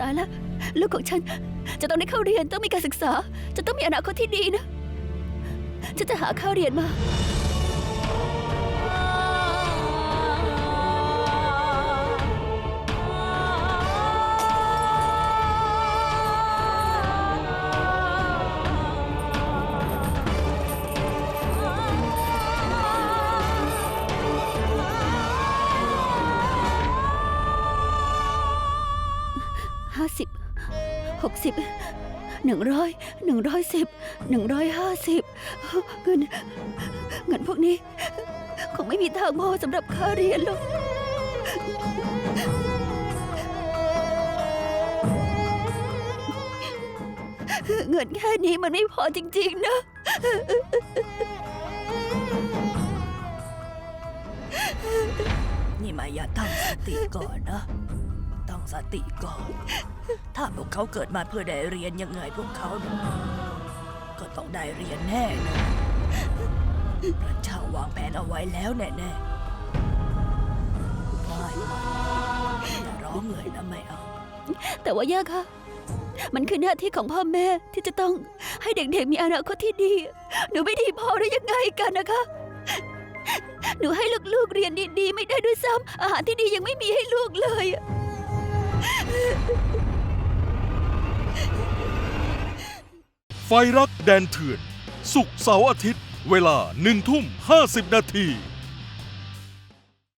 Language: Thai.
ตายแล้วลูกของฉัน จะต้องได้เข้าเรียนต้องมีการศึกษา จะต้องมีอนาคตที่ดีนะ ฉันจะหาข้าวเรียนมา ห้าสิบหกสิบหนึ่งร้อยหนึ่งร้อยสิบหนึ่งร้อยห้าสิบเงินเงินพวกนี้ คงไม่มีทางพอสำหรับค่าเรียนหรอกเงินแค่นี้มันไม่พอจริง ๆ นะ นี่มายาตั้งสติก่อนนะ ตั้งสติก่อน ถ้าพวกเขาเกิดมาเพื่อได้เรียนยังไงพวกเขาเนี่ยก็ต้องได้เรียนแน่นะพระเจ้าวางแผนเอาไว้แล้วแน่ๆไม่ไม่อย่าร้องเลยนะไม่เอา แต่ว่าย่าคะมันคือหน้าที่ของพ่อแม่ที่จะต้องให้เด็กๆมีอนาคตที่ดี หนูไม่ดีพอหรือยังไงกันนะคะ หนูให้ลูกๆเรียนดีๆ ไม่ได้ด้วยซ้ำอาหารที่ดียังไม่มีให้ลูกเลย ไฟรักแดนเถื่อน สุกร์เสาร์อาทิตย์ เวลาหนึ่งทุ่มห้าสิบนาที